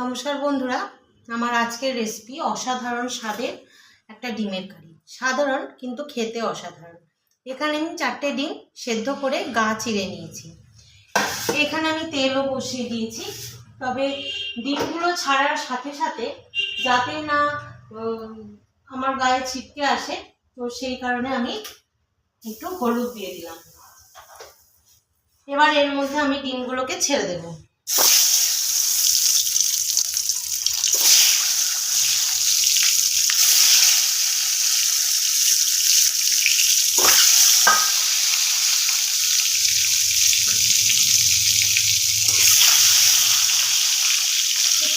নমস্কার বন্ধুরা, আমার আজকের রেসিপি অসাধারণ স্বাদের একটা ডিমের কারি। সাধারণ কিন্তু খেতে অসাধারণ। এখানে আমি চারটে ডিম সেদ্ধ করে গা চিড়ে নিয়েছি। এখানে আমি তেলও বসিয়ে দিয়েছি। তবে ডিমগুলো ছাড়ার সাথে সাথে যাতে না আমার গায়ে ছিটকে আসে, তো সেই কারণে আমি একটু হলুদ দিয়ে দিলাম। এবার এর মধ্যে আমি ডিমগুলোকে ছেড়ে দেবো।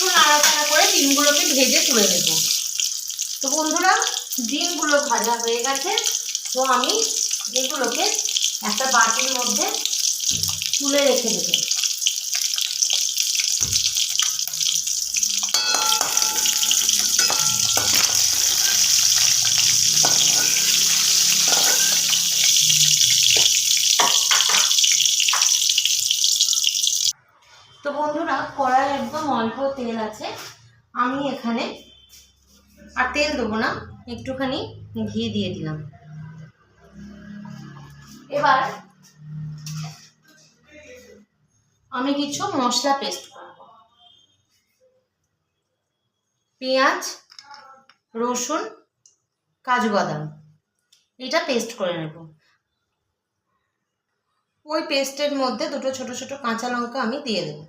একটু নাড়াচাড়া করে ডিমগুলোকে ভেজে তুলে নেব। তো বন্ধুরা, ডিমগুলো ভাজা হয়ে গেছে। তো আমি এগুলোকে একটা বাটির মধ্যে তুলে রেখে দেবো। তো বন্ধুরা কড়াই একদম অল্প তেল আছে। আমি এখানে, আর তেল দেবো না, একটুখানি ঘি দিয়ে দিলাম। এবার আমি কিছু মশলা পেস্ট করব। পেঁয়াজ, রসুন, কাজু বাদাম, এটা পেস্ট করে নেব। ওই পেস্টের মধ্যে দুটো ছোট ছোট কাঁচা লঙ্কা আমি দিয়ে দেবো।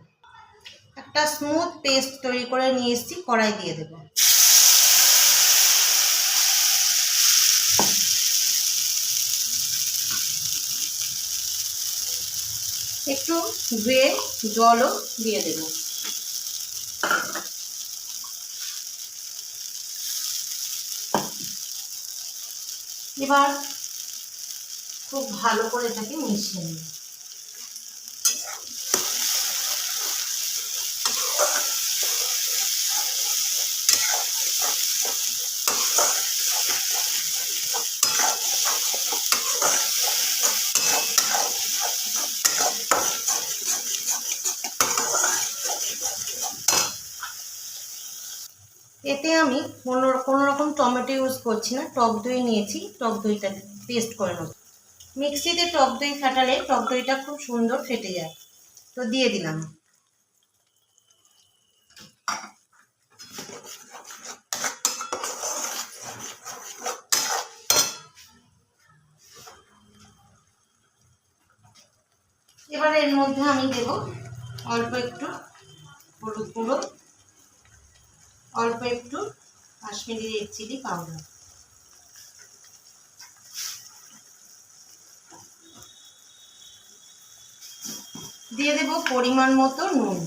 একটা স্মুথ পেস্ট তৈরি করে নিয়ে এসেছি, কড়াই দিয়ে দেব। একটু ধুয়ে জলও দিয়ে দেব। এবার খুব ভালো করে তাকে মিশিয়ে নেব এতে আমি কোনো কোনো রকম টমেটো ইউজ করছি না। টক দই নিয়েছি, টক দইটা পেস্ট করে নেব। মিক্সিতে টক দই ফাটালে টক দইটা খুব সুন্দর ফেটে যায়। তো দিয়ে দিলাম। এবার এর মধ্যে আমি দেব অল্প একটু হলুদ গুঁড়ো। অল্প একটু কাশ্মীরি রেড চিলি পাউডার দিয়ে দেব পরিমাণ মতো নুন।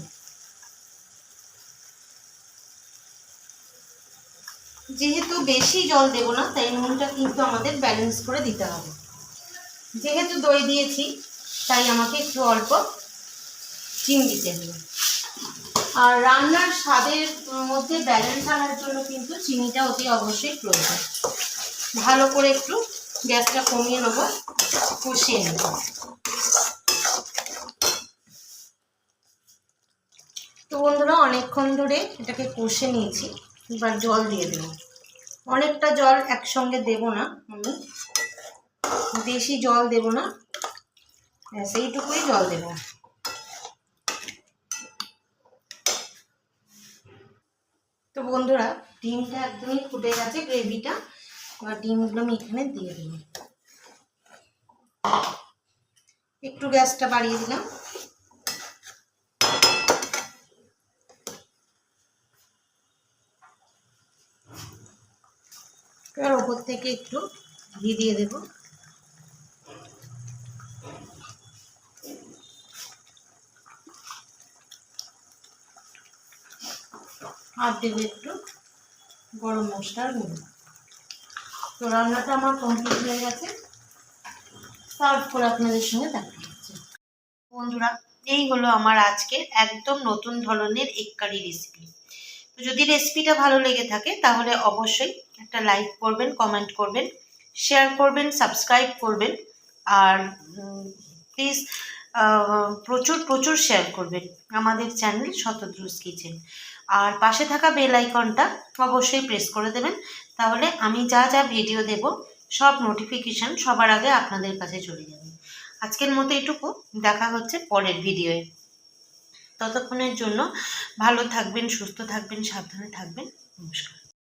যেহেতু বেশি জল দেব না, তাই নুনটা কিন্তু আমাদের ব্যালেন্স করে দিতে হবে। যেহেতু দই দিয়েছি, তাই আমাকে একটু অল্প চিনি দিতে হবে। আর রান্নার স্বাদের মধ্যে ব্যালেন্স আনার জন্য কিন্তু চিনিটা অতি অবশ্যই প্রয়োজন। ভালো করে একটু গ্যাসটা কমিয়ে নেব, কষিয়ে নেব। তো বন্ধুরা, অনেকক্ষণ ধরে এটাকে কষে নিয়েছি, এবার জল দিয়ে দেব। অনেকটা জল একসঙ্গে দেব না আমি। বেশি জল দেব না। ব্যাস, এইটুকুই জল দেবো। তো বন্ধুরা, ডিমটা একদমই ফুটে গেছে গ্রেভিটা। এবার ডিমগুলো আমি এখানে দিয়ে দেবো একটু গ্যাসটা বাড়িয়ে দিলাম। এবার ওপর থেকে একটু ঘি দিয়ে দেবো। আর দেবো একটু গরম মশলার গুঁড়ো তো রান্নাটা আমার কমপ্লিট হয়ে গেছে। সার্ভ আপনাদের সঙ্গে দেখা হচ্ছে। বন্ধুরা, এই হলো আমার আজকের একদম নতুন ধরনের এগ কারি রেসিপি তো যদি রেসিপিটা ভালো লেগে থাকে, তাহলে অবশ্যই একটা লাইক করবেন কমেন্ট করবেন শেয়ার করবেন সাবস্ক্রাইব করবেন। আর প্লিজ প্রচুর প্রচুর শেয়ার করবেন আমাদের চ্যানেল শতদ্রুস কিচেন আর পাশে থাকা বেল আইকনটা অবশ্যই প্রেস করে দেবেন। তাহলে আমি যা যা ভিডিও দেব, সব নোটিফিকেশান সবার আগে আপনাদের কাছে চলে যাবে। আজকের মতো এটুকু, দেখা হচ্ছে পরের ভিডিওয়ে ততক্ষণের জন্য ভালো থাকবেন, সুস্থ থাকবেন, সাবধানে থাকবেন। নমস্কার।